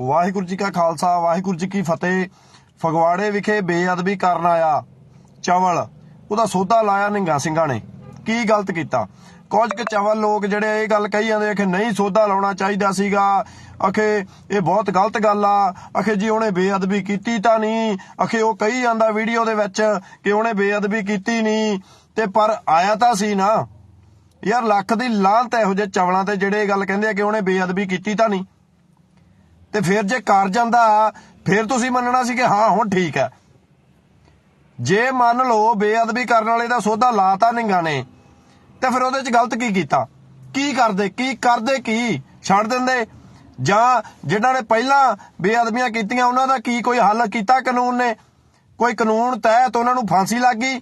ਵਾਹਿਗੁਰੂ ਜੀ ਕਾ ਖਾਲਸਾ, ਵਾਹਿਗੁਰੂ ਜੀ ਕੀ ਫਤਿਹ। ਫਗਵਾੜੇ ਵਿਖੇ ਬੇਅਦਬੀ ਕਰਨ ਆਇਆ ਚਵਲ। ਉਹਦਾ ਸੋਧਾ ਲਾਇਆ ਨਿੰਗਾ ਸਿੰਘਾਂ ਨੇ। ਕੀ ਗਲਤ ਕੀਤਾ? ਕੁਝ ਕੁ ਚਵਲ ਲੋਕ ਜਿਹੜੇ ਇਹ ਗੱਲ ਕਹੀ ਜਾਂਦੇ ਆ ਕਿ ਨਹੀਂ ਸੋਧਾ ਲਾਉਣਾ ਚਾਹੀਦਾ ਸੀਗਾ। ਅਖੇ, ਇਹ ਬਹੁਤ ਗਲਤ ਗੱਲ ਆ। ਅਖੇ ਜੀ, ਉਹਨੇ ਬੇਅਦਬੀ ਕੀਤੀ ਤਾਂ ਨਹੀਂ। ਅਖੇ, ਉਹ ਕਹੀ ਜਾਂਦਾ ਵੀਡੀਓ ਦੇ ਵਿੱਚ ਕਿ ਉਹਨੇ ਬੇਅਦਬੀ ਕੀਤੀ ਨਹੀਂ। ਤੇ ਪਰ ਆਇਆ ਤਾਂ ਸੀ ਨਾ। ਯਾਰ, ਲੱਖ ਦੀ ਲਾਂਤ ਇਹੋ ਜਿਹੇ ਚਵਲਾਂ ਤੇ ਜਿਹੜੇ ਇਹ ਗੱਲ ਕਹਿੰਦੇ ਆ ਕਿ ਉਹਨੇ ਬੇਅਦਬੀ ਕੀਤੀ ਤਾਂ ਨਹੀਂ। ਤੇ ਫਿਰ ਜੇ ਕਰ ਜਾਂਦਾ, ਫਿਰ ਤੁਸੀਂ ਮੰਨਣਾ ਸੀ ਕਿ ਹਾਂ, ਹੁਣ ਠੀਕ ਹੈ। ਜੇ ਮੰਨ ਲਓ ਬੇਅਦਬੀ ਕਰਨ ਵਾਲੇ ਦਾ ਸੋਧਾ ਲਾਤਾ ਨਿੰਗਾ ਨੇ, ਤੇ ਫਿਰ ਉਹਦੇ ਚ ਗਲਤ ਕੀ ਕੀਤਾ? ਕੀ ਕਰਦੇ? ਕੀ ਕਰਦੇ ਕੀ? ਛੱਡ ਦਿੰਦੇ? ਜਾਂ ਜਿਨ੍ਹਾਂ ਨੇ ਪਹਿਲਾਂ ਬੇਅਦਬੀਆਂ ਕੀਤੀਆਂ, ਉਹਨਾਂ ਦਾ ਕੀ ਕੋਈ ਹੱਲ ਕੀਤਾ ਕਾਨੂੰਨ ਨੇ? ਕੋਈ ਕਾਨੂੰਨ ਤਹਿਤ ਉਹਨਾਂ ਨੂੰ ਫਾਂਸੀ ਲੱਗ ਗਈ?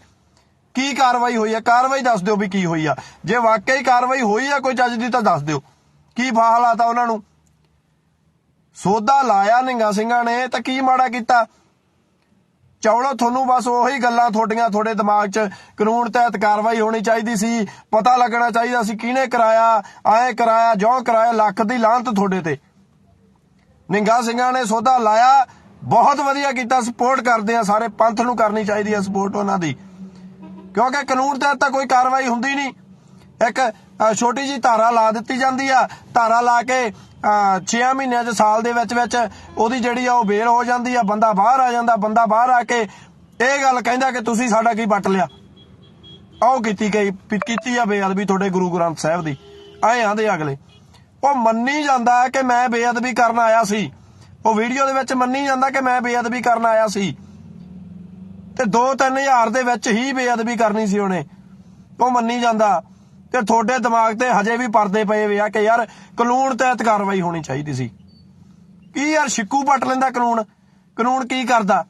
ਕੀ ਕਾਰਵਾਈ ਹੋਈ ਆ ਕਾਰਵਾਈ ਦੱਸ ਦਿਓ ਵੀ ਕੀ ਹੋਈ ਆ। ਜੇ ਵਾਕਈ ਕਾਰਵਾਈ ਹੋਈ ਆ ਕੋਈ ਜੱਜ ਦੀ ਤਾਂ ਦੱਸ ਦਿਓ। ਕੀ ਫਾਹਾ ਲਾਤਾ ਉਹਨਾਂ ਨੂੰ? ਸੋਧਾ ਲਾਇਆ ਨਿੰਗਾ ਸਿੰਘਾਂ ਨੇ, ਤਾਂ ਕੀ ਮਾੜਾ ਕੀਤਾ? ਚੌੜੋ ਤੁਹਾਨੂੰ ਬਸ ਉਹੀ ਗੱਲਾਂ ਤੁਹਾਡੀਆਂ, ਤੁਹਾਡੇ ਦਿਮਾਗ 'ਚ ਕਾਨੂੰਨ ਤਹਿਤ ਕਾਰਵਾਈ ਹੋਣੀ ਚਾਹੀਦੀ ਸੀ। ਪਤਾ ਲੱਗਣਾ ਚਾਹੀਦਾ ਸੀ ਕਿਹਨੇ ਕਰਾਇਆ ਆਏ ਕਰਾਇਆ ਜੋ ਕਰਾਇਆ, ਲੱਖ ਦੀ ਲਾਂਤ ਤੁਹਾਡੇ ਤੇ। ਨਿੰਗਾ ਸਿੰਘਾਂ ਨੇ ਸੋਧਾ ਲਾਇਆ, ਬਹੁਤ ਵਧੀਆ ਕੀਤਾ, ਸਪੋਰਟ ਕਰਦੇ ਆ ਸਾਰੇ, ਪੰਥ ਨੂੰ ਕਰਨੀ ਚਾਹੀਦੀ ਹੈ ਸਪੋਰਟ ਉਹਨਾਂ ਦੀ। ਕਿਉਂਕਿ ਕਾਨੂੰਨ ਤਹਿਤ ਤਾਂ ਕੋਈ ਕਾਰਵਾਈ ਹੁੰਦੀ ਨਹੀਂ। ਇੱਕ ਛੋਟੀ ਜੀ ਧਾਰਾ ਲਾ ਦਿੱਤੀ ਜਾਂਦੀ ਆ। ਧਾਰਾ ਲਾ ਕੇ 6 ਮਹੀਨਿਆਂ ਚ ਸਾਲ ਦੇ ਵਿੱਚ ਵਿੱਚ ਉਹਦੀ ਜਿਹੜੀ ਆ ਉਹ ਬੇਲ ਹੋ ਜਾਂਦੀ ਆ, ਬੰਦਾ ਬਾਹਰ ਆ ਜਾਂਦਾ, ਬੰਦਾ ਬਾਹਰ ਆ ਕੇ ਇਹ ਗੱਲ ਕਹਿੰਦਾ ਕਿ ਤੁਸੀਂ ਸਾਡਾ ਕੀ ਵੱਟ ਲਿਆ? ਆਓ ਕੀਤੀ ਗਈ ਕੀਤੀ ਆ ਬੇਅਦਬੀ ਤੁਹਾਡੇ ਗੁਰੂ ਗ੍ਰੰਥ ਸਾਹਿਬ ਦੀ। ਆਏ ਆਂਦੇ ਅਗਲੇ। ਉਹ ਮੰਨੀ ਜਾਂਦਾ ਕਿ ਮੈਂ ਬੇਅਦਬੀ ਕਰਨ ਆਇਆ ਸੀ। ਉਹ ਵੀਡੀਓ ਦੇ ਵਿੱਚ ਮੰਨੀ ਜਾਂਦਾ ਕਿ ਮੈਂ ਬੇਅਦਬੀ ਕਰਨ ਆਇਆ ਸੀ। ਤੇ 2-3000 ਦੇ ਵਿੱਚ ਹੀ ਬੇਅਦਬੀ ਕਰਨੀ ਸੀ ਉਹਨੇ। ਉਹ ਮੰਨੀ ਜਾਂਦਾ। ਤੇ ਤੁਹਾਡੇ ਦਿਮਾਗ ਤੇ ਹਜੇ ਵੀ ਪਰਦੇ ਪਏ ਵੇ ਆ ਕਿ ਯਾਰ ਕਾਨੂੰਨ ਤਹਿਤ ਕਾਰਵਾਈ ਹੋਣੀ ਚਾਹੀਦੀ ਸੀ। ਕੀ ਯਾਰ ਸ਼ਿੱਕੂ ਪੱਟ ਲੈਂਦਾ ਕਾਨੂੰਨ? ਕਾਨੂੰਨ ਕੀ ਕਰਦਾ?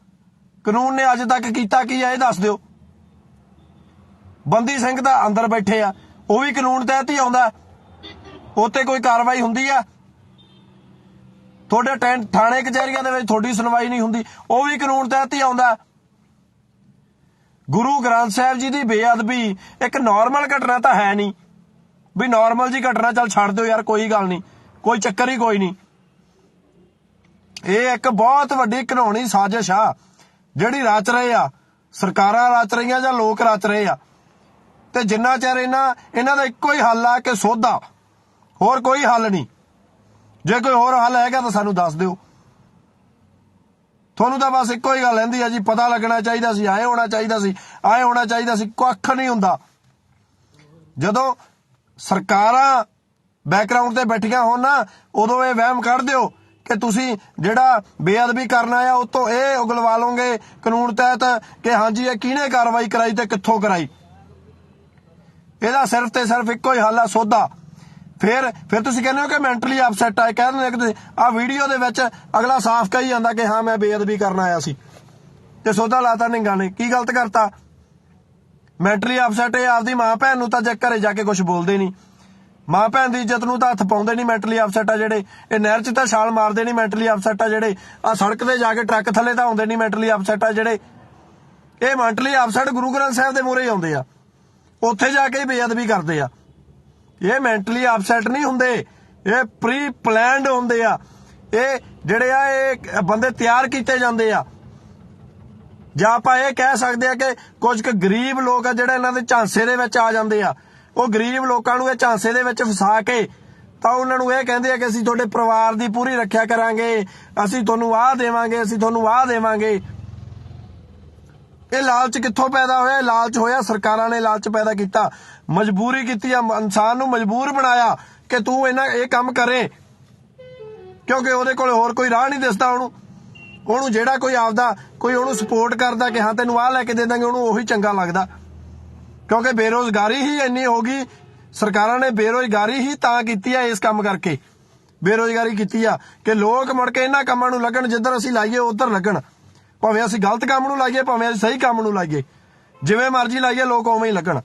ਕਾਨੂੰਨ ਨੇ ਅੱਜ ਤੱਕ ਕੀਤਾ ਕੀ ਆ, ਇਹ ਦੱਸ ਦਿਓ। ਬੰਦੀ ਸਿੰਘ ਤਾਂ ਅੰਦਰ ਬੈਠੇ ਆ, ਉਹ ਵੀ ਕਾਨੂੰਨ ਤਹਿਤ ਹੀ ਆਉਂਦਾ। ਉੱਤੇ ਕੋਈ ਕਾਰਵਾਈ ਹੁੰਦੀ ਆ? ਤੁਹਾਡੇ ਟੈਂ- ਥਾਣੇ ਕਚਹਿਰੀਆਂ ਦੇ ਵਿੱਚ ਤੁਹਾਡੀ ਸੁਣਵਾਈ ਨਹੀਂ ਹੁੰਦੀ, ਉਹ ਵੀ ਕਾਨੂੰਨ ਤਹਿਤ ਹੀ ਆਉਂਦਾ। ਗੁਰੂ ਗ੍ਰੰਥ ਸਾਹਿਬ ਜੀ ਦੀ ਬੇਅਦਬੀ, ਇੱਕ ਨਾਰਮਲ ਘਟਨਾ ਤਾਂ ਹੈ ਨਹੀਂ। ਵੀ ਨਾਰਮਲ ਜੀ ਘਟਨਾ, ਚੱਲ ਛੱਡ ਦਿਓ ਯਾਰ, ਕੋਈ ਗੱਲ ਨਹੀਂ। ਕੋਈ ਚੱਕਰ ਹੀ ਕੋਈ ਨਹੀਂ। ਇਹ ਇੱਕ ਬਹੁਤ ਵੱਡੀ ਘਨੌਣੀ ਸਾਜ਼ਿਸ਼ ਆ, ਜਿਹੜੀ ਰਚ ਰਹੇ ਆ। ਸਰਕਾਰਾਂ ਰਚ ਰਹੀਆਂ ਜਾਂ ਲੋਕ ਰਚ ਰਹੇ ਆ। ਤੇ ਜਿੰਨਾ ਚਿਰ ਇਹਨਾਂ ਇਹਨਾਂ ਦਾ ਇੱਕੋ ਹੀ ਹੱਲ ਆ ਕਿ ਸੋਧਾ, ਹੋਰ ਕੋਈ ਹੱਲ ਨਹੀਂ। ਜੇ ਕੋਈ ਹੋਰ ਹੱਲ ਹੈਗਾ ਤਾਂ ਸਾਨੂੰ ਦੱਸ ਦਿਓ। ਤੁਹਾਨੂੰ ਤਾਂ ਬਸ ਇੱਕੋ ਹੀ ਗੱਲ ਰਹਿੰਦੀ ਆ ਜੀ, ਪਤਾ ਲੱਗਣਾ ਚਾਹੀਦਾ ਸੀ, ਆਏ ਹੋਣਾ ਚਾਹੀਦਾ ਸੀ, ਆਏ ਹੋਣਾ ਚਾਹੀਦਾ ਸੀ, ਕੁੱਖ ਨਹੀਂ ਹੁੰਦਾ। ਜਦੋਂ ਸਰਕਾਰਾਂ ਬੈਕਗ੍ਰਾਉਂਡ ਤੇ ਬੈਠੀਆਂ ਹੋਣ ਨਾ, ਉਦੋਂ ਇਹ ਵਹਿਮ ਕੱਢ ਦਿਓ ਕਿ ਤੁਸੀਂ ਜਿਹੜਾ ਬੇਅਦਬੀ ਕਰਨਾ ਆ ਉਹ ਤੋਂ ਇਹ ਉਗਲਵਾ ਲਓਗੇ ਕਾਨੂੰਨ ਤਹਿਤ ਕਿ ਹਾਂਜੀ, ਇਹ ਕਿਹਨੇ ਕਾਰਵਾਈ ਕਰਾਈ ਤੇ ਕਿੱਥੋਂ ਕਰਾਈ? ਇਹਦਾ ਸਿਰਫ ਤੇ ਸਿਰਫ ਇੱਕੋ ਹੀ ਹੱਲ ਆ ਸੋਧਾ ਫਿਰ ਫਿਰ ਤੁਸੀਂ ਕਹਿੰਦੇ ਹੋ ਕਿ ਮੈਂਟਲੀ ਅਪਸੈਟ ਆ ਕਹਿੰਦੇ ਨੇ ਆ ਵੀਡੀਓ ਦੇ ਵਿੱਚ ਅਗਲਾ ਸਾਫ਼ ਕਹੀ ਜਾਂਦਾ ਕਿ ਹਾਂ, ਮੈਂ ਬੇਅਦਬੀ ਕਰਨ ਆਇਆ ਸੀ। ਤੇ ਸੋਧਾ ਲਾਤਾ ਨਿੰਗਾ ਨੇ, ਕੀ ਗਲਤ ਕਰਤਾ? ਮੈਂਟਲੀ ਅਪਸੈਟ ਇਹ ਆਪਦੀ ਮਾਂ ਭੈਣ ਨੂੰ ਤਾਂ ਜੇ ਘਰੇ ਜਾ ਕੇ ਕੁਝ ਬੋਲਦੇ ਨਹੀਂ। ਮਾਂ ਭੈਣ ਦੀ ਇੱਜ਼ਤ ਨੂੰ ਤਾਂ ਹੱਥ ਪਾਉਂਦੇ ਨਹੀਂ ਮੈਂਟਲੀ ਅਪਸੈਟ ਆ ਜਿਹੜੇ, ਇਹ ਨਹਿਰ 'ਚ ਤਾਂ ਛਾਲ ਮਾਰਦੇ ਨਹੀਂ ਮੈਂਟਲੀ ਅਪਸੈਟ ਆ ਜਿਹੜੇ, ਆ ਸੜਕ ਤੇ ਜਾ ਕੇ ਟਰੱਕ ਥੱਲੇ ਤਾਂ ਆਉਂਦੇ ਨਹੀਂ ਮੈਂਟਲੀ ਅਪਸੈਟ ਆ ਜਿਹੜੇ। ਇਹ ਮੈਂਟਲੀ ਅਪਸੈਟ ਗੁਰੂ ਗ੍ਰੰਥ ਸਾਹਿਬ ਦੇ ਮੂਹਰੇ ਆਉਂਦੇ ਆ। ਉੱਥੇ ਜਾ ਕੇ ਹੀ ਬੇਅਦਬੀ ਕਰਦੇ ਆ। ਇਹ ਮੈਂਟਲੀ ਅਪਸੈਟ ਨਹੀਂ ਹੁੰਦੇ। ਇਹ ਪ੍ਰੀ ਪਲਾਨਡ ਹੁੰਦੇ ਆ। ਇਹ ਜਿਹੜੇ ਆ, ਇਹ ਬੰਦੇ ਤਿਆਰ ਕੀਤੇ ਜਾਂਦੇ ਆ। ਜਾਂ ਆਪਾਂ ਇਹ ਕਹਿ ਸਕਦੇ ਆ ਕਿ ਕੁਝ ਕੁ ਗਰੀਬ ਲੋਕ ਆ ਜਿਹੜੇ ਇਹਨਾਂ ਦੇ ਝਾਂਸੇ ਦੇ ਵਿੱਚ ਆ ਜਾਂਦੇ ਆ। ਉਹ ਗਰੀਬ ਲੋਕਾਂ ਨੂੰ ਇਹ ਝਾਂਸੇ ਦੇ ਵਿੱਚ ਫਸਾ ਕੇ ਤਾਂ ਉਹਨਾਂ ਨੂੰ ਇਹ ਕਹਿੰਦੇ ਆ ਕਿ ਅਸੀਂ ਤੁਹਾਡੇ ਪਰਿਵਾਰ ਦੀ ਪੂਰੀ ਰੱਖਿਆ ਕਰਾਂਗੇ। ਅਸੀਂ ਤੁਹਾਨੂੰ ਆਹ ਦੇਵਾਂਗੇ, ਅਸੀਂ ਤੁਹਾਨੂੰ ਆਹ ਦੇਵਾਂਗੇ। ਇਹ ਲਾਲਚ ਕਿੱਥੋਂ ਪੈਦਾ ਹੋਇਆ? ਇਹ ਲਾਲਚ ਹੋਇਆ, ਸਰਕਾਰਾਂ ਨੇ ਲਾਲਚ ਪੈਦਾ ਕੀਤਾ। ਮਜਬੂਰੀ ਕੀਤੀ ਆ, ਇਨਸਾਨ ਨੂੰ ਮਜਬੂਰ ਬਣਾਇਆ ਕਿ ਤੂੰ ਇਹਨਾਂ, ਇਹ ਕੰਮ ਕਰੇ। ਕਿਉਂਕਿ ਉਹਦੇ ਕੋਲ ਹੋਰ ਕੋਈ ਰਾਹ ਨਹੀਂ ਦਿਸਦਾ ਉਹਨੂੰ। ਉਹਨੂੰ ਜਿਹੜਾ ਕੋਈ ਆਪਦਾ, ਕੋਈ ਉਹਨੂੰ ਸਪੋਰਟ ਕਰਦਾ ਕਿ ਹਾਂ, ਤੈਨੂੰ ਆਹ ਲੈ ਕੇ ਦੇ ਦਾਂਗੇ, ਉਹਨੂੰ ਉਹੀ ਚੰਗਾ ਲੱਗਦਾ। ਕਿਉਂਕਿ ਬੇਰੋਜ਼ਗਾਰੀ ਹੀ ਇੰਨੀ ਹੋ ਗਈ, ਸਰਕਾਰਾਂ ਨੇ ਬੇਰੋਜ਼ਗਾਰੀ ਹੀ ਤਾਂ ਕੀਤੀ ਆ ਇਸ ਕੰਮ ਕਰਕੇ। ਬੇਰੋਜ਼ਗਾਰੀ ਕੀਤੀ ਆ ਕਿ ਲੋਕ ਮੁੜ ਕੇ ਇਹਨਾਂ ਕੰਮਾਂ ਨੂੰ ਲੱਗਣ, ਜਿੱਧਰ ਅਸੀਂ ਲਾਈਏ, ਉਧਰ ਲੱਗਣ। ਭਾਵੇਂ ਅਸੀਂ ਗਲਤ ਕੰਮ ਨੂੰ ਲਾਈਏ, ਭਾਵੇਂ ਅਸੀਂ ਸਹੀ ਕੰਮ ਨੂੰ ਲਾਈਏ। ਜਿਵੇਂ ਮਰਜ਼ੀ ਲਾਈਏ, ਲੋਕ ਉਵੇਂ ਹੀ ਲੱਗਣ।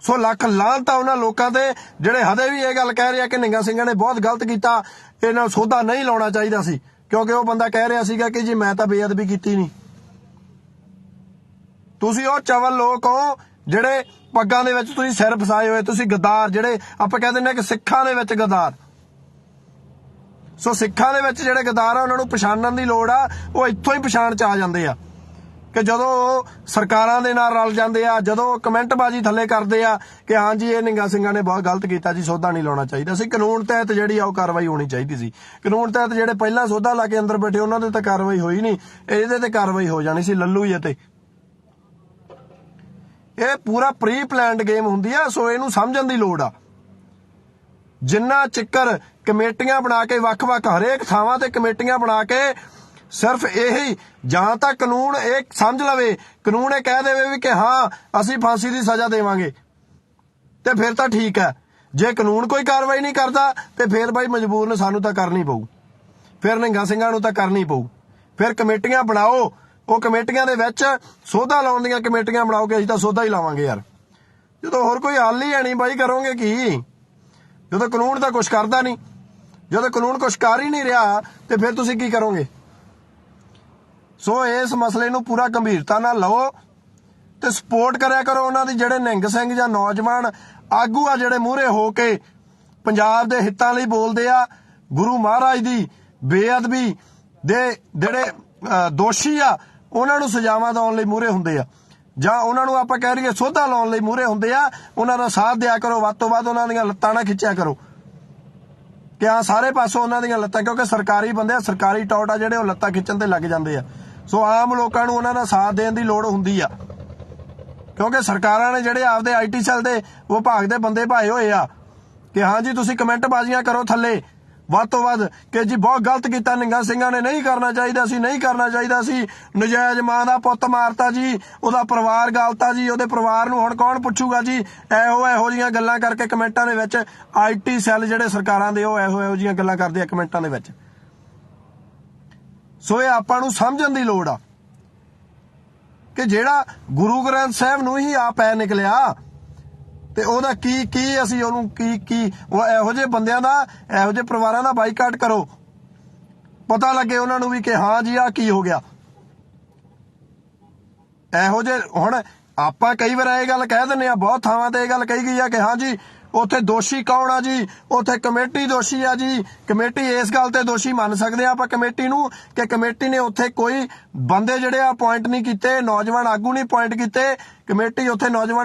ਸੋ ਲੱਖ ਲਾਂਤ ਆ ਉਹਨਾਂ ਲੋਕਾਂ ਤੇ, ਜਿਹੜੇ ਹਦੇ ਵੀ ਇਹ ਗੱਲ ਕਹਿ ਰਿਹਾ ਕਿ ਨਿੰਗਾ ਸਿੰਘਾਂ ਨੇ ਬਹੁਤ ਗਲਤ ਕੀਤਾ, ਇਹਨਾਂ ਨੂੰ ਸੋਧਾ ਨਹੀਂ ਲਾਉਣਾ ਚਾਹੀਦਾ ਸੀ। ਕਿਉਂਕਿ ਉਹ ਬੰਦਾ ਕਹਿ ਰਿਹਾ ਸੀਗਾ ਕਿ ਜੀ ਮੈਂ ਤਾਂ ਬੇਅਦਬੀ ਕੀਤੀ ਨਹੀਂ। ਤੁਸੀਂ ਉਹ ਚਵਲ ਲੋਕ ਹੋ, ਜਿਹੜੇ ਪੱਗਾਂ ਦੇ ਵਿੱਚ ਤੁਸੀਂ ਸਿਰ ਫਸਾਏ ਹੋਏ, ਤੁਸੀਂ ਗਦਾਰ ਜਿਹੜੇ, ਆਪਾਂ ਕਹਿੰਦੇ ਨੇ ਕਿ ਸਿੱਖਾਂ ਦੇ ਵਿੱਚ ਗਦਾਰ। ਸੋ ਸਿੱਖਾਂ ਦੇ ਵਿੱਚ ਜਿਹੜੇ ਗਦਾਰ ਆ, ਉਹਨਾਂ ਨੂੰ ਪਛਾਣਨ ਦੀ ਲੋੜ ਆ, ਉਹ ਇੱਥੋਂ ਹੀ ਪਛਾਣ ਚ ਆ ਜਾਂਦੇ ਆ। ਕਿ ਜਦੋਂ ਉਹ ਸਰਕਾਰਾਂ ਦੇ ਨਾਲ ਰਲ ਜਾਂਦੇ ਆ, ਜਦੋਂ ਕਮੈਂਟ ਬਾਜੀ ਥੱਲੇ ਕਰਦੇ ਆ, ਕਿ ਹਾਂਜੀ ਇਹ ਨਿੰਗਾ ਸਿੰਘਾਂ ਨੇ ਬਹੁਤ ਗਲਤ ਕੀਤਾ ਜੀ, ਸੋਧਾ ਨਹੀਂ ਲਾਉਣਾ ਚਾਹੀਦਾ ਸੀ। ਕਾਨੂੰਨ ਤਹਿਤ ਜਿਹੜੀ ਆ, ਉਹ ਕਾਰਵਾਈ ਹੋਣੀ ਚਾਹੀਦੀ ਸੀ। ਕਾਨੂੰਨ ਤਹਿਤ ਜਿਹੜੇ ਪਹਿਲਾਂ ਸੋਧਾ ਲਾ ਕੇ ਅੰਦਰ ਬੈਠੇ, ਉਹਨਾਂ ਦੇ ਤਾਂ ਕਾਰਵਾਈ ਹੋਈ ਨਹੀਂ। ਇਹਦੇ ਤੇ ਕਾਰਵਾਈ ਹੋ ਜਾਣੀ ਸੀ, ਲੱਲੂ ਹੀ ਤੇ ਇਹ ਪੂਰਾ ਪ੍ਰੀ ਪਲਾਨਡ ਗੇਮ ਹੁੰਦੀ ਆ, ਸੋ ਇਹਨੂੰ ਸਮਝਣ ਦੀ ਲੋੜ ਆ। ਜਿੰਨਾ ਚਿੱਕਰ ਕਮੇਟੀਆਂ ਬਣਾ ਕੇ ਵੱਖ-ਵੱਖ ਹਰੇਕ ਥਾਵਾਂ ਤੇ ਕਮੇਟੀਆਂ ਬਣਾ ਕੇ ਸਿਰਫ ਇਹੀ, ਜਾਂ ਤਾਂ ਕਾਨੂੰਨ ਇਹ ਸਮਝ ਲਵੇ, ਕਾਨੂੰਨ ਇਹ ਕਹਿ ਦੇਵੇ ਵੀ ਕਿ ਹਾਂ, ਅਸੀਂ ਫਾਂਸੀ ਦੀ ਸਜ਼ਾ ਦੇਵਾਂਗੇ। ਤੇ ਫਿਰ ਤਾਂ ਠੀਕ ਹੈ। ਜੇ ਕਾਨੂੰਨ ਕੋਈ ਕਾਰਵਾਈ ਨਹੀਂ ਕਰਦਾ, ਤੇ ਫਿਰ ਬਾਈ ਮਜਬੂਰ ਨੇ ਸਾਨੂੰ ਤਾਂ ਕਰਨੀ ਪਊ। ਫਿਰ ਨਿੰਗਾ ਸਿੰਘਾਂ ਨੂੰ ਤਾਂ ਕਰਨੀ ਪਊ। ਫਿਰ ਕਮੇਟੀਆਂ ਬਣਾਓ। ਉਹ ਕਮੇਟੀਆਂ ਦੇ ਵਿੱਚ ਸੋਧਾ ਲਾਉਣ ਦੀਆਂ ਕਮੇਟੀਆਂ ਬਣਾਓ ਕਿ ਅਸੀਂ ਤਾਂ ਸੋਧਾ ਹੀ ਲਾਵਾਂਗੇ ਯਾਰ। ਜਦੋਂ ਹੋਰ ਕੋਈ ਹੱਲ ਹੀ ਹੈ ਨਹੀਂ ਬਾਈ, ਕਰੋਗੇ ਕੀ? ਜਦੋਂ ਕਾਨੂੰਨ ਤਾਂ ਕੁਝ ਕਰਦਾ ਨਹੀਂ, ਜਦੋਂ ਕਾਨੂੰਨ ਕੁਝ ਕਰ ਹੀ ਨਹੀਂ ਰਿਹਾ, ਤੇ ਫਿਰ ਤੁਸੀਂ ਕੀ ਕਰੋਗੇ? ਸੋ ਇਸ ਮਸਲੇ ਨੂੰ ਪੂਰਾ ਗੰਭੀਰਤਾ ਨਾਲ ਲਓ ਤੇ ਸਪੋਰਟ ਕਰਿਆ ਕਰੋ ਉਹਨਾਂ ਦੀ, ਜਿਹੜੇ ਨਿੰਗ ਸਿੰਘ ਜਾਂ ਨੌਜਵਾਨ ਆਗੂ ਆ ਜਿਹੜੇ ਮੂਹਰੇ ਹੋ ਕੇ ਪੰਜਾਬ ਦੇ ਹਿੱਤਾਂ ਲਈ ਬੋਲਦੇ ਆ, ਗੁਰੂ ਮਹਾਰਾਜ ਦੀ ਬੇਅਦਬੀ ਦੇ ਜਿਹੜੇ ਦੋਸ਼ੀ ਆ, ਉਹਨਾਂ ਨੂੰ ਸਜ਼ਾਵਾਂ ਦਿਵਾਉਣ ਲਈ ਮੂਹਰੇ ਹੁੰਦੇ ਆ। ਜਾਂ ਉਹਨਾਂ ਨੂੰ ਆਪਾਂ ਕਹਿ ਰਹੀਏ ਸੋਧਾ ਲਾਉਣ ਲਈ ਮੂਹਰੇ ਹੁੰਦੇ ਆ, ਉਹਨਾਂ ਦਾ ਸਾਥ ਦਿਆ ਕਰੋ, ਵੱਧ ਤੋਂ ਵੱਧ ਉਹਨਾਂ ਦੀਆਂ ਲੱਤਾਂ ਨਾ ਖਿੱਚਿਆ ਕਰੋ। ਕਿ ਆ ਸਾਰੇ ਪਾਸੋਂ ਉਹਨਾਂ ਦੀਆਂ ਲੱਤਾਂ, ਕਿਉਂਕਿ ਸਰਕਾਰੀ ਬੰਦੇ ਆ, ਸਰਕਾਰੀ ਟੌਟ ਆ ਜਿਹੜੇ ਉਹ ਲੱਤਾਂ ਖਿੱਚਣ ਤੇ ਲੱਗ ਜਾਂਦੇ ਆ। ਸੋ ਆਮ ਲੋਕਾਂ ਨੂੰ ਉਹਨਾਂ ਦਾ ਸਾਥ ਦੇਣ ਦੀ ਲੋੜ ਹੁੰਦੀ ਆ। ਕਿਉਂਕਿ ਸਰਕਾਰਾਂ ਨੇ ਜਿਹੜੇ ਆਪਦੇ ਆਈਟੀ ਸੈੱਲ ਦੇ ਵਿਭਾਗ ਦੇ ਬੰਦੇ ਭਾਏ ਹੋਏ ਆ, ਕਿ ਹਾਂ ਜੀ, ਤੁਸੀਂ ਕਮੈਂਟ ਬਾਜ਼ੀਆਂ ਕਰੋ ਥੱਲੇ। ਵੱਧ ਤੋਂ ਵੱਧ ਕਿ ਜੀ ਬਹੁਤ ਗਲਤ ਕੀਤਾ, ਨਿੰਗਾ ਸਿੰਘਾਂ ਨੇ ਨਹੀਂ ਕਰਨਾ ਚਾਹੀਦਾ ਸੀ, ਨਹੀਂ ਕਰਨਾ ਚਾਹੀਦਾ ਸੀ। ਨਜਾਇਜ਼ ਮਾਂ ਦਾ ਪੁੱਤ ਮਾਰਤਾ ਜੀ, ਉਹਦਾ ਪਰਿਵਾਰ ਗਲਤਾ ਜੀ, ਉਹਦੇ ਪਰਿਵਾਰ ਨੂੰ ਹੁਣ ਕੌਣ ਪੁੱਛੂਗਾ ਜੀ? ਇਹੋ ਇਹੋ ਜੀਆਂ ਗੱਲਾਂ ਕਰਕੇ ਕਮੈਂਟਾਂ ਦੇ ਵਿੱਚ ਆਈਟੀ ਸੈੱਲ ਜਿਹੜੇ ਸਰਕਾਰਾਂ ਦੇ, ਉਹ ਇਹੋ ਇਹੋ ਜੀਆਂ ਗੱਲਾਂ ਕਰਦੇ ਆ ਕਮੈਂਟਾਂ ਦੇ ਵਿੱਚ। ਸੋ ਇਹ ਆਪਾਂ ਨੂੰ ਸਮਝਣ ਦੀ ਲੋੜ ਆ ਕਿ ਜਿਹੜਾ ਗੁਰੂ ਗ੍ਰੰਥ ਸਾਹਿਬ ਨੂੰ ਹੀ ਆਪ ਪੈ ਨਿਕਲਿਆ ਤੇ ਉਹਦਾ ਕੀ ਕੀ ਅਸੀਂ ਉਹਨੂੰ ਕੀ ਕੀ, ਉਹ ਇਹੋ ਜਿਹੇ ਬੰਦਿਆਂ ਦਾ, ਇਹੋ ਜਿਹੇ ਪਰਿਵਾਰਾਂ ਦਾ ਬਾਈਕਾਟ ਕਰੋ। ਪਤਾ ਲੱਗੇ ਉਹਨਾਂ ਨੂੰ ਵੀ ਕਿ ਹਾਂ ਜੀ ਆ ਕੀ ਹੋ ਗਿਆ। ਇਹੋ ਜਿਹੇ, ਹੁਣ ਆਪਾਂ ਕਈ ਵਾਰ ਇਹ ਗੱਲ ਕਹਿ ਦਿੰਨੇ ਆ ਬਹੁਤ ਥਾਵਾਂ ਤੇ ਇਹ ਗੱਲ ਕਹੀ ਗਈ ਆ ਕਿ ਹਾਂ ਜੀ, ਉੱਥੇ ਦੋਸ਼ੀ ਕੌਣ ਆ ਜੀ? ਉੱਥੇ ਕਮੇਟੀ ਦੋਸ਼ੀ ਆ ਜੀ। ਕਮੇਟੀ ਇਸ ਗੱਲ ਤੇ ਦੋਸ਼ੀ ਮੰਨ ਸਕਦੇ ਆ ਆਪਾਂ ਕਮੇਟੀ ਨੂੰ ਕਿ ਕਮੇਟੀ ਨੇ ਉੱਥੇ ਕੋਈ ਬੰਦੇ ਜਿਹੜੇ ਆ ਅਪਾਇੰਟ ਨਹੀਂ ਕੀਤੇ, ਨੌਜਵਾਨ ਆਗੂ ਨਹੀਂ ਅਪਾਇੰਟ ਕੀਤੇ। ਕਮੇਟੀ ਉੱਥੇ ਨੌਜਵਾਨ